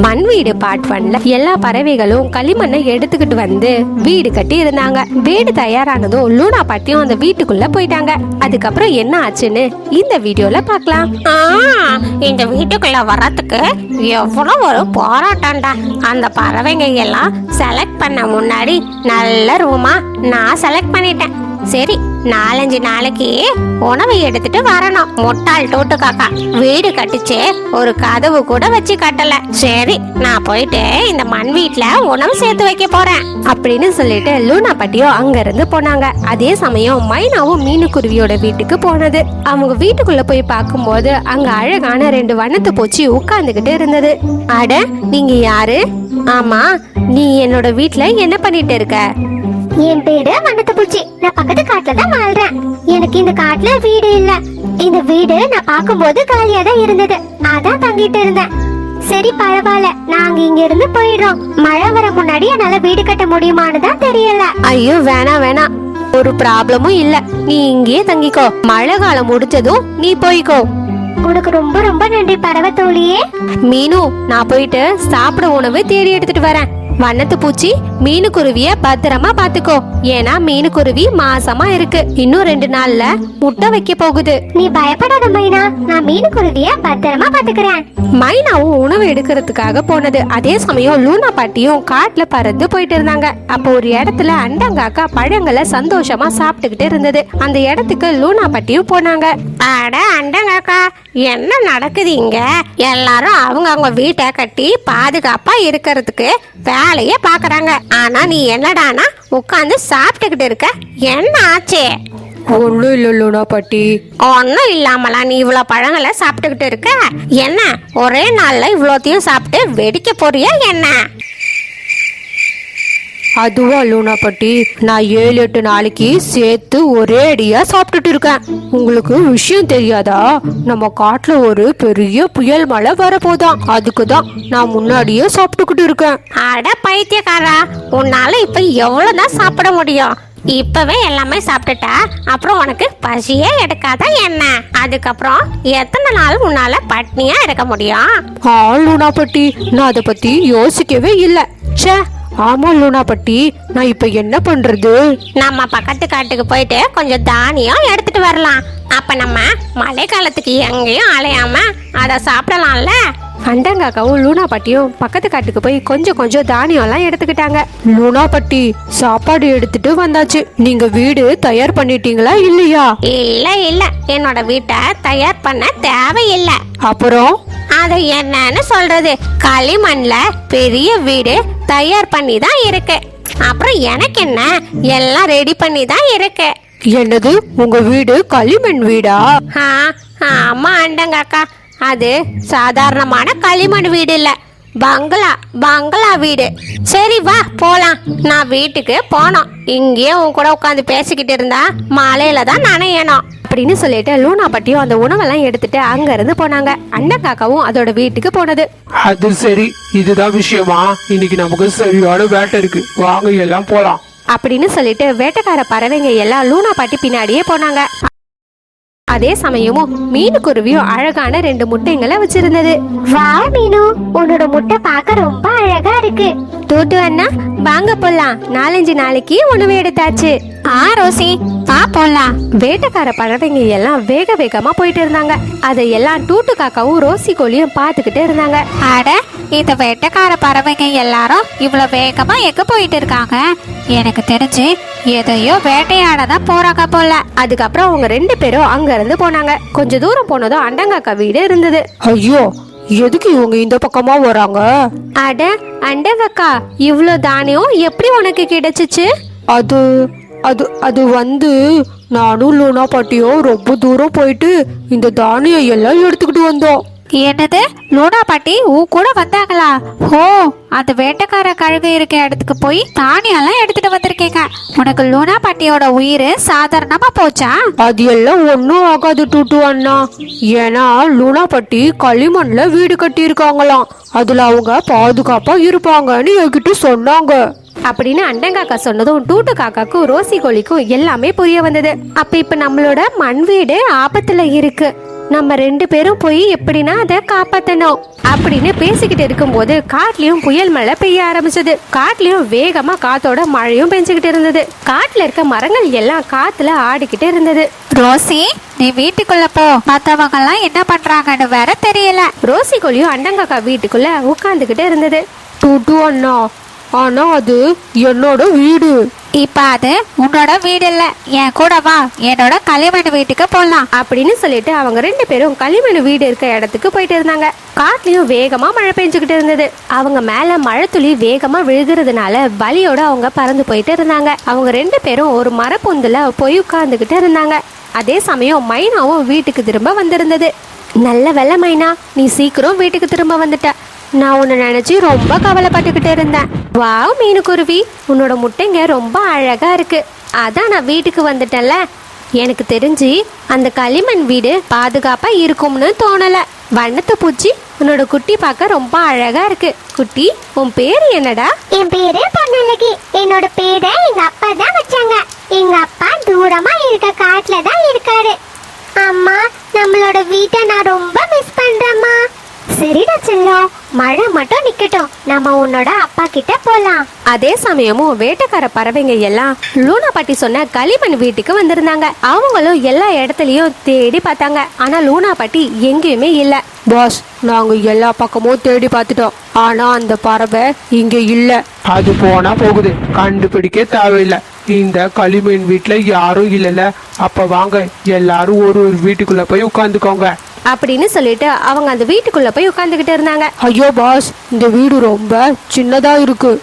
மண் வீடு பார்ட் ஒன்ல எல்லா பறவைகளும் களிமண்ணை எடுத்துக்கிட்டு வந்து வீடு கட்டி இருந்தாங்க வீடு தயாரானதும் லூனா பாட்டியும் அந்த வீட்டுக்குள்ள போயிட்டாங்க. அதுக்கப்புறம் என்ன ஆச்சுன்னு இந்த வீடியோல பார்க்கலாம். ஆ, இந்த வீட்டுக்குள்ள வர்றதுக்கு எவ்வளவு ஒரு போராட்டம்டா. அந்த பறவைங்க எல்லாம் செலக்ட் பண்ண முன்னாடி நல்ல ரூமா நான் செலக்ட் பண்ணிட்டேன். சரி நாலஞ்சு நாளைக்கு உணவு எடுத்துட்டு வரணும். முட்டாள் டோட்டு காக்கா வீடு கட்டிச்சு ஒரு கதவு கூட வச்சு கட்டல. சரி நான் போயிட்டு இந்த மண் வீட்டுல உணவு சேர்த்து வைக்க போறேன். அப்படின்னு சொல்லிட்டு லூனா பாட்டியும் அங்க இருந்து போனாங்க. அதே சமயம் மைனாவும் மீனுக்குருவியோட வீட்டுக்கு போனது. அவங்க வீட்டுக்குள்ள போய் பார்க்கும்போது அங்க அழகான ரெண்டு வண்ணத்து பூச்சி உட்கார்ந்துகிட்டு இருந்தது. அட நீங்க யாரு? ஆமா நீ என்னோட வீட்டுல என்ன பண்ணிட்டு இருக்க? என் பேரு வண்ணத்து பூச்சி. நான் பக்கத்து காட்டுல தான் வாழ்றேன். எனக்கு இந்த காட்டுல வீடு இல்ல. இந்த வீடு நான் பார்க்கும்போது காலியா தான் இருந்தது. அதான் தங்கிட்டு இருந்தேன். சரி பரவாயில்ல. நாங்க இங்க இருந்து போயிடுறோம். மழை வர முன்னாடி என்னால வீடு கட்ட முடியுமான்னு தான் தெரியல. ஐயோ வேணாம் வேணாம். ஒரு ப்ராப்ளமும் இல்ல. நீ இங்கேயே தங்கிக்கோ. மழை காலம் முடிஞ்சதும் நீ போய்க்கோ. உனக்கு ரொம்ப ரொம்ப நன்றி பறவை தோழியே. மீனு நான் போயிட்டு சாப்பிட உணவு தேடி எடுத்துட்டு வரேன். வண்ணத்து பூச்சி மீனுக்குருவிய பத்திரமா பாத்துக்கோ. ஏன்னா மீனுக்குருவி மாசமா இருக்கு. இன்னும் ரெண்டு நாள்ல முட்டை வைக்க போகுது. நீ பயப்படாத மைனா. நான் மீனுக்குருவிய பத்திரமா பாத்துக்கிறேன். மைனாவும் உணவு எடுக்கிறதுக்காக போனது. அதே சமயம் லூனா பாட்டியும் காட்டுல பறந்து போயிட்டு இருந்தாங்க. அப்போ ஒரு இடத்துல அண்டங்காக்கா பழங்களை சந்தோஷமா சாப்பிட்டுக்கிட்டு இருந்தது. அந்த இடத்துக்கு லூனா பாட்டியும் போனாங்க. அட அண்டங்கக்கா என்ன நடக்குது இங்க? எல்லாரும் அவங்க அவங்க வீட்டை கட்டி பாதுகாப்பா இருக்கிறதுக்கு வேலையை பாக்குறாங்க. ஆனா நீ என்னடானா உட்காந்து சாப்பிட்டுக்கிட்டு இருக்க? என்ன ஆச்சு? ஒன்றும் இல்லை லூனா பாட்டி. ஒன்றும் இல்லாமலாம் நீ இவ்வளோ பழங்களை சாப்பிட்டுக்கிட்டு இருக்க? என்ன ஒரே நாள்ல இவ்வளோத்தையும் சாப்பிட்டு வெடிக்க போறியா என்ன? அதுவா லூனா பாட்டி நான் ஏழு எட்டு நாளைக்கு சேர்த்து ஒரே அடியா சாப்பிட்டுட்டு இருக்கேன். உங்களுக்கு விஷயம் தெரியாதா? நம்ம காட்டுல ஒரு பெரிய புயல் மழை வரப்போதாம் அதுக்கு தான் நான் முன்னாடியே சாப்பிட்டுக்கிட்டு இருக்கேன். அட பைத்தியக்காரா உன்னால இப்ப எவ்வளவுதான் சாப்பிட முடியும்? இப்பவே எல்லாமே சாப்பிட்டுட்டா அப்புறம் உனக்கு பசியே எடுக்காத என்ன? அதுக்கப்புறம் எத்தனை நாள் உன்னால பட்னியா இருக்க முடியும்? ஆ லூனா பாட்டி நான் அதை பத்தி யோசிக்கவே இல்லை. ச்சே ஆமா லூனா பாட்டி நான் இப்ப என்ன பண்றது? நம்ம பக்கத்து காட்டுக்கு போயிட்டு கொஞ்சம் தானியம் எடுத்துட்டு வரலாம். அப்ப நம்ம மழை காலத்துக்கு எங்கேயும் அலையாம அதை சாப்பிடலாம்ல? அண்டங்காக்காவும் லூனா பாட்டியும் பக்கத்து காட்டுக்கு போய் கொஞ்சம் கொஞ்சம் தானியம்லாம் எடுத்துக்கிட்டாங்க. லூனா பாட்டி சாப்பாடு எடுத்துட்டு வந்தாச்சு. நீங்க வீடு தயார் பண்ணிட்டீங்களா இல்லையா? இல்ல இல்ல. என்னோட வீட்டை தயார் பண்ண தேவையில்லை. அப்புறம்? அது என்னன்னு சொல்றது? களிமண்ல பெரிய வீடு தயார் பண்ணி தான் இருக்கு. அப்புறம் எனக்கு என்ன? எல்லாம் ரெடி பண்ணி தான் இருக்கு. என்னது? உங்க வீடு களிமண் வீடா? ஆமா அண்டங்காக்கா அது சாதாரணமான களிமண் வீடு இல்ல. பங்களா பங்களா வீடு. சரி வா போலாம். நான் வீட்டுக்கு போனோம். இங்கேயே உன் கூட உட்காந்து பேசிக்கிட்டு இருந்தா மழையில தான் நனையணும். அப்படின்னு சொல்லிட்டு லூனா பாட்டியும் அந்த உணவெல்லாம் எடுத்துட்டு அங்க இருந்து போனாங்க. அண்டங்காக்காவும் அதோட வீட்டுக்கு போனது. அது சரி இதுதான் விஷயமா? இன்னைக்கு நமக்கு சரியான வேட்டை இருக்கு. வாங்க எல்லாம் போலாம். அப்படின்னு சொல்லிட்டு வேட்டைக்கார பறவைங்க எல்லாம் லூனா பாட்டி பின்னாடியே போனாங்க. அதே சமயமும் மீனுக்குருவியும் அழகான ரெண்டு முட்டைங்களை வச்சிருந்தது. வா மீனு. உன்னோட முட்டை பார்க்க ரொம்ப அழகா இருக்கு. டூட்டு அண்ணா வாங்க போலாம். நாலஞ்சு நாளைக்கு உணவு எடுத்தாச்சு. ஆ ரோசி. போலாம் வேட்டைக்கார பறவைங்க எல்லாம் வேக வேகமா போயிட்டு இருந்தாங்க. அதை எல்லாம் டூட்டு காக்காவும் ரோசி கோழியும் பார்த்துக்கிட்டு இருந்தாங்க. அட இந்த வெட்டக்கார பறவைங்க எல்லாரும் இவ்வளோ வேகமா எங்க போயிட்டு இருக்காங்க? எனக்கு தெரிஞ்சு எதையோ வேட்டையாட தான் போறாங்க போல. அதுக்கப்புறம் அவங்க ரெண்டு பேரும் அங்க இருந்து போனாங்க. கொஞ்ச தூரம் போனதும் அண்டங்காக்கா வீடு இருந்தது. ஐயோ எதுக்கு இவங்க இந்த பக்கமா வராங்க? அட அண்டங்கக்கா இவ்ளோ தானியம் எப்படி உனக்கு கிடைச்சிச்சு? அது அது அது வந்து நானும் லூனா பாட்டியும் ரொம்ப தூரம் போயிட்டு இந்த தானியம் எல்லாம் எடுத்துக்கிட்டு வந்தோம். என்னது? லூனா பாட்டி உன் கூட வந்தாங்களா? ஓ அந்த வேட்டைக்கார கழுகு இருக்க இடத்துக்கு போய் தானியெல்லாம் எடுத்துட்டு வந்திருக்கீங்க. உனக்கு லூனா பாட்டியோட உயிர் சாதாரணமா போச்சா? அது எல்லாம் ஒன்றும் ஆகாது டூட்டு அண்ணா. ஏன்னா லூனா பாட்டி களிமண்ல வீடு கட்டி இருக்காங்களாம் அதுல அவங்க பாதுகாப்பா இருப்பாங்கன்னு என்கிட்ட சொன்னாங்க. அப்படின்னு அண்டங்காக்கா சொன்னதும் டூட்டு காக்காக்கும் ரோசி கோழிக்கும் எல்லாமே புரிய வந்தது. அப்ப இப்ப நம்மளோட மண் வீடு ஆபத்துல இருக்கு. நம்ம ரெண்டு பேரும் போய் எப்படின்னா அதை காப்பாத்தணும் அப்படின்னு பேசிக்கிட்டு இருக்கும்போது காட்டுலயும் புயல் மழை பெய்ய ஆரம்பிச்சது. காட்டுலயும் வேகமா காத்தோட மழையும் பெஞ்சுக்கிட்டு இருந்தது. காட்டுல இருக்க மரங்கள் எல்லாம் காத்துல ஆடிக்கிட்டு இருந்தது. ரோசி நீ வீட்டுக்குள்ள போ. மத்தவங்க எல்லாம் என்ன பண்றாங்கன்னு வேற தெரியல. ரோசி கோழியும் அண்டங்காக்கா வீட்டுக்குள்ள உட்காந்துக்கிட்டு இருந்தது. டூட்டு அண்ணா ஆனா அது என்னோட வீடு. இப்ப அது உன்னோட வீடு இல்ல என் கூட வா. என்னோட களிமண் வீட்டுக்கு போலாம். அப்படின்னு சொல்லிட்டு அவங்க ரெண்டு பேரும் களிமண் வீடு இருக்க இடத்துக்கு போயிட்டு இருந்தாங்க. காட்டுலயும் வேகமா மழை பெஞ்சுக்கிட்டு இருந்தது. அவங்க மேல மழை துளி வேகமா விழுகிறதுனால பலியோட அவங்க பறந்து போயிட்டு இருந்தாங்க. அவங்க ரெண்டு பேரும் ஒரு மரப்பொந்துல போய் உட்கார்ந்துகிட்டு இருந்தாங்க. அதே சமயம் மைனாவும் வீட்டுக்கு திரும்ப வந்திருந்தது. நல்ல வெள்ள மைனா நீ சீக்கிரம் வீட்டுக்கு திரும்ப வந்துட்ட. நான் உன்னை நினச்சி ரொம்ப கவலைப்பட்டுக்கிட்டு இருந்தேன். வாவ் மீனுக்குருவி. உன்னோட முட்டைங்க ரொம்ப அழகா இருக்குது அதான் நான் வீட்டுக்கு வந்துட்டேன்ல. எனக்கு தெரிஞ்சு அந்த களிமண் வீடு பாதுகாப்பாக இருக்கும்னு தோணலை. வண்ணத்தை பூச்சி உன்னோட குட்டி பார்க்க ரொம்ப அழகா இருக்கு. குட்டி உன் பேர் என்னடா? என் பேரு பொன்னழகி. என்னோட பேரை எங்க அப்பா தான் வச்சாங்க. எங்க அப்பா தூரமா இருக்க காட்டுல தான் இருக்காரு. அம்மா நம்மளோட வீட்டை நான் ரொம்ப மிஸ் செல்லம். மழை மட்டும் நிக்கட்டும். நம்ம உன்னோட அப்பா கிட்ட போலாம். அதே சமயமும் வேட்டைக்கார பறவைங்க எல்லாம் லூனா பாட்டி சொன்ன களிமண் வீட்டுக்கு வந்திருந்தாங்க. அவங்களும் எல்லா இடத்துலயும் தேடி பார்த்தாங்க. ஆனா லூனா பாட்டி எங்கேயுமே இல்ல. பாஸ் நாங்க எல்லா பக்கமும் தேடி பார்த்துட்டோம். ஆனா அந்த பறவை இங்க இல்ல. அது போனா போகுது. கண்டுபிடிக்க தேவையில்லை. இந்த களிமண் வீட்ல யாரும் இல்லைல்ல. அப்ப வாங்க. எல்லாரும் ஒரு ஒரு வீட்டுக்குள்ள போய் உட்காந்துக்கோங்க. அப்படின்னு சொல்லிட்டு அவங்க அந்த வீட்டுக்குள்ள போய் உட்காந்துக்கிட்டு இருந்தாங்க. ஐயோ பாஸ் இந்த வீடு ரொம்ப சின்னதா இருக்கு.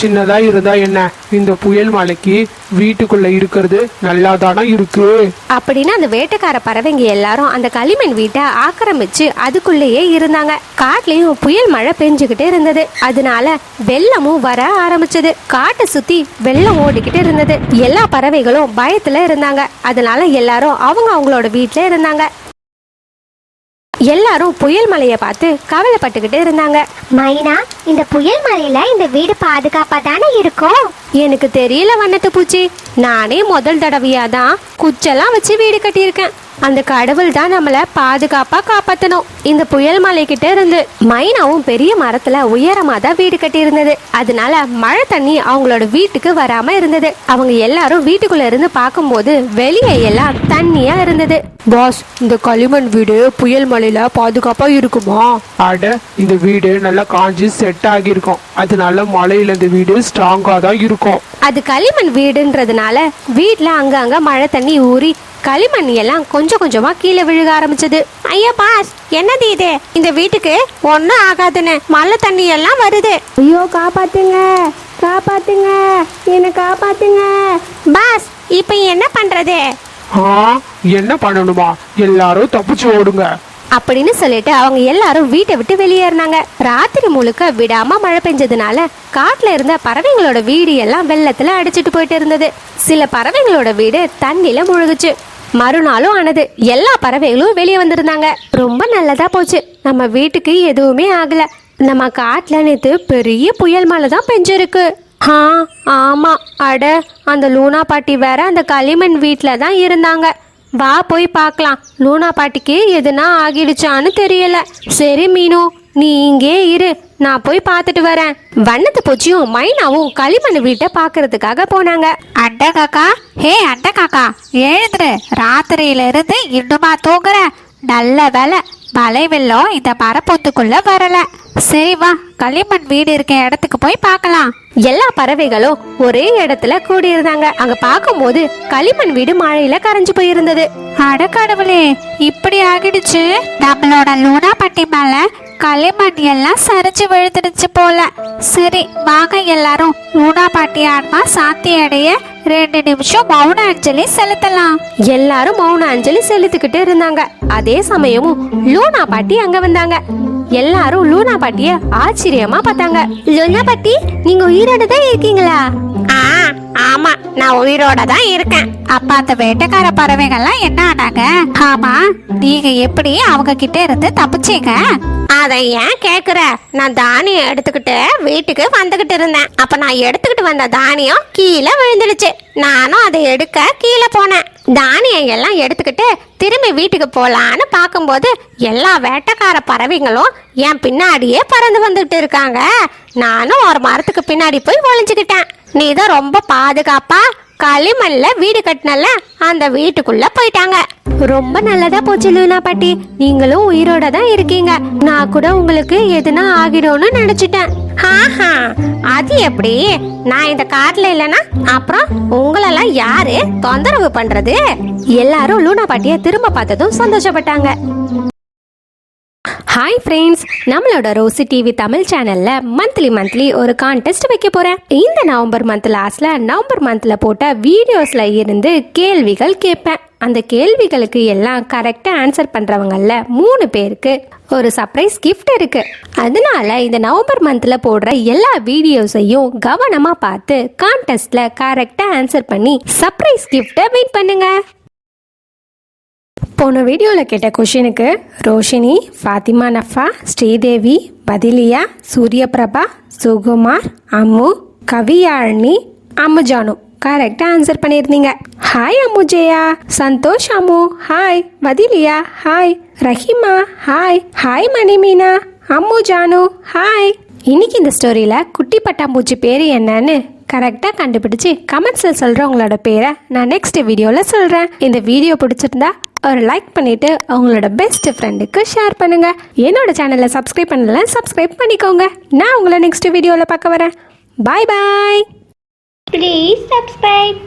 சின்னதா இருந்தா என்ன? இந்த புயல் மழைக்கு வீட்டுக்குள்ள இருக்கிறது நல்லா தானே இருக்கு? அப்படின்னு அந்த வேட்டைக்கார பறவைங்க எல்லாரும் அந்த களிமண் வீட்டை ஆக்கிரமிச்சு அதுக்குள்ளேயே இருந்தாங்க. காட்டுலயும் புயல் மழை பெஞ்சுக்கிட்டே இருந்தது. அதனால வெள்ளமும் வர ஆரம்பிச்சது. காட்டை சுத்தி வெள்ளம் ஓடிக்கிட்டு இருந்தது. எல்லா பறவைகளும் பயத்துல இருந்தாங்க. அதனால எல்லாரும் அவங்க அவங்களோட வீட்ல இருந்தாங்க. எல்லாரும் புயல் மழையை பார்த்து கவலைப்பட்டுக்கிட்டு இருந்தாங்க. மைனா இந்த புயல் மழையில இந்த வீடு பாதுகாப்பா தானே இருக்கும்? எனக்கு தெரியல வண்ணத்து பூச்சி. நானே முதல் தடவையா தான் குச்செல்லாம் வச்சு வீடு கட்டியிருக்கேன். அந்த கடவுள் தான் நம்மளை பாதுகாப்பா காப்பாத்தணும். இந்த புயல் மலை கிட்ட இருந்து மைனாவும் பெரிய மரத்துல உயரமா தான் வீடு கட்டி இருந்தது அதனால மழை தண்ணி அவங்களோட வீட்டுக்கு வராம இருந்தது. அவங்க எல்லாரும் வீட்டுக்குள்ள இருந்து பார்க்கும்போது வெளியே எல்லாம் தண்ணியா இருந்தது. பாஸ் இந்த களிமண் வீடு புயல் மழையில பாதுகாப்பா இருக்குமா? அட இந்த வீடு நல்லா காஞ்சி செட் ஆகியிருக்கும். அதனால மழையில இந்த வீடு ஸ்ட்ராங்கா தான் இருக்கும். அது களிமண் வீடுன்றதுனால வீட்ல அங்கங்க மழை தண்ணி ஊறி களிமண் எல்லாம் கொஞ்சம் கொஞ்சமா கீழே விழுக ஆரம்பிச்சது. ஐயோ பாஸ் என்னது இது? இந்த வீட்டுக்கு ஒன்றும் ஆகாதுன்னு மழை தண்ணி எல்லாம் வருது. ஐயோ காப்பாத்துங்க காப்பாத்துங்க என்னை காப்பாத்துங்க. பாஸ் இப்போ என்ன பண்றது? ஆ என்ன பண்ணணுமா? எல்லாரும் தப்பிச்சு ஓடுங்க. அப்படின்னு சொல்லிட்டு அவங்க எல்லாரும் வீட்டை விட்டு வெளியேறினாங்க. ராத்திரி முழுக்க விடாம மழை பெஞ்சதுனால காட்டுல இருந்த பறவைங்களோட வீடு எல்லாம் வெள்ளத்துல அடிச்சிட்டு போயிட்டு இருந்தது. சில பறவைங்களோட வீடு தண்ணில முழுகுச்சு. மறுநாளும் ஆனது. எல்லா பறவைகளும் வெளியே வந்திருந்தாங்க. ரொம்ப நல்லதா போச்சு. நம்ம வீட்டுக்கு எதுவுமே ஆகல. நம்ம காட்டில் நேற்று பெரிய புயல் மழை தான் பெஞ்சிருக்கு. ஆ ஆமாம் அட அந்த லூனா பாட்டி வேற அந்த களிமண் வீட்டில் தான் இருந்தாங்க. வா போய் பார்க்கலாம். லூனா பாட்டிக்கு எதுனா ஆகிடுச்சான்னு தெரியல. சரி மீனு. நீ இங்கே இரு. நான் போய் பார்த்துட்டு வரேன். வண்ணத்து பூச்சியும் மைனாவும் களிமண் வீட்டை பார்க்கறதுக்காக போனாங்க. அண்ட காக்கா ஹே அண்ட காக்கா எழுந்துரு. ராத்திரியில இருந்து இன்னுமா தூங்குற? நல்ல வேலை மழை வெள்ளம் இந்த மரப்பொத்துக்குள்ள வரல. சரி வா களிமண் வீடு இருக்க இடத்துக்கு போய் பார்க்கலாம். எல்லா பறவைகளும் ஒரே இடத்துல கூடியிருந்தாங்க. அங்க பார்க்கும்போது களிமண் வீடு மழையில கரைஞ்சு போயிருந்தது. அட கடவுளே இப்படி ஆகிடுச்சு. நம்மளோட லூனா பட்டி மேல களிமண் எல்லாம் சரிஞ்சு விழுந்துடுச்சு போல. சரி வாங்க எல்லாரும். லூனா பாட்டி ஆன்மா சாந்தி அடைய ரெண்டு நிமிஷம் மௌன அஞ்சலி செலுத்தலாம். எல்லாரும் மௌன அஞ்சலி செலுத்திக்கிட்டு இருந்தாங்க. அதே சமயமும் லூனா பாட்டி அங்க வந்தாங்க. எல்லாரும் லூனா பாட்டிய ஆச்சரியமா பார்த்தாங்க. லூனா பாட்டி நீங்க உயிரோட தான் இருக்கீங்களா? ஆ ஆமா நான் உயிரோட தான் இருக்கேன். அப்ப அந்த வேட்டைக்கார பறவைகள்லாம் என்ன ஆனாங்க? ஆமா நீங்க எப்படி அவங்க கிட்ட இருந்து தப்பிச்சீங்க? அதை ஏன் கேக்குற? நான் தானியம் எடுத்துக்கிட்டு வீட்டுக்கு வந்துகிட்டு இருந்தேன். அப்ப நான் எடுத்துக்கிட்டு வந்த தானியம் கீழே விழுந்துடுச்சு. நானும் அதை எடுக்க கீழே போனேன். தானியம் எல்லாம் எடுத்துக்கிட்டு திரும்பி வீட்டுக்கு போகலான்னு பார்க்கும்போது எல்லா வேட்டைக்கார பறவைங்களும் என் பின்னாடியே பறந்து வந்துட்டு இருக்காங்க. நானும் ஒரு மரத்துக்கு பின்னாடி போய் ஒழிஞ்சுக்கிட்டேன் நீ தான் ரொம்ப பாதுகாப்பா? களிமண்ல வீடு கட்டினல அந்த வீட்டுக்குள்ள போயிட்டாங்க. ரொம்ப நல்லதா போச்சு லூனா பாட்டி. நீங்களும் உயிரோட தான் இருக்கீங்க. நான் கூட உங்களுக்கு எதுனா ஆகிடும்னு நினைச்சிட்டேன். ஆஹா அது எப்படி? நான் இந்த காட்டுல இல்லைன்னா அப்புறம் உங்களெல்லாம் யாரு தொந்தரவு பண்றது? எல்லாரும் லூனா பாட்டியை திரும்ப பார்த்ததும் சந்தோஷப்பட்டாங்க. ஹாய் ஃப்ரெண்ட்ஸ் நம்மளோட ரோசி டிவி தமிழ் சேனலில் மந்த்லி மந்த்லி ஒரு கான்டெஸ்ட் வைக்க போகிறேன் இந்த நவம்பர் மந்த் லாஸ்ட்டில் நவம்பர் மந்தில் போட்ட வீடியோஸில் இருந்து கேள்விகள் கேட்பேன். அந்த கேள்விகளுக்கு எல்லாம் கரெக்டாக ஆன்சர் பண்ணுறவங்களில் மூணு பேருக்கு ஒரு சர்ப்ரைஸ் கிஃப்ட் இருக்கு. அதனால இந்த நவம்பர் மந்தில் போடுற எல்லா வீடியோஸையும் கவனமாக பார்த்து கான்டெஸ்ட்டில் கரெக்டாக ஆன்சர் பண்ணி சர்ப்ரைஸ் கிஃப்ட்டை வின் பண்ணுங்கள் போன வீடியோவில் கேட்ட கொஷினுக்கு ரோஷினி ஃபாத்திமா நஃபா ஸ்ரீதேவி பதிலியா சூரியபிரபா சுகுமார் அம்மு கவியாழினி அம்முஜானு கரெக்டாக ஆன்சர் பண்ணியிருந்தீங்க. Hi Ammu Jaya Santhosh Ammu. Hi பதிலியா. Hi Rahima. Hi hi Manimeena. Ammu Janu. Hi இன்னைக்கு இந்த ஸ்டோரியில் குட்டி பட்டாம்பூச்சி பேர் என்னன்னு கரெக்டாக கண்டுபிடிச்சி கமெண்ட்ஸில் சொல்கிறவங்களோட பேரை நான் நெக்ஸ்ட் வீடியோவில் சொல்கிறேன் இந்த வீடியோ பிடிச்சிருந்தா ஒரு லைக் பண்ணிவிட்டு அவங்களோட பெஸ்ட் ஃப்ரெண்டுக்கு ஷேர் பண்ணுங்கள் என்னோட சேனலை சப்ஸ்கிரைப் பண்ணல சப்ஸ்கிரைப் பண்ணிக்கோங்க. நான் உங்களை நெக்ஸ்ட் வீடியோவில் பார்க்க வரேன். பாய் பாய் ப்ளீஸ் சப்ஸ்கிரைப்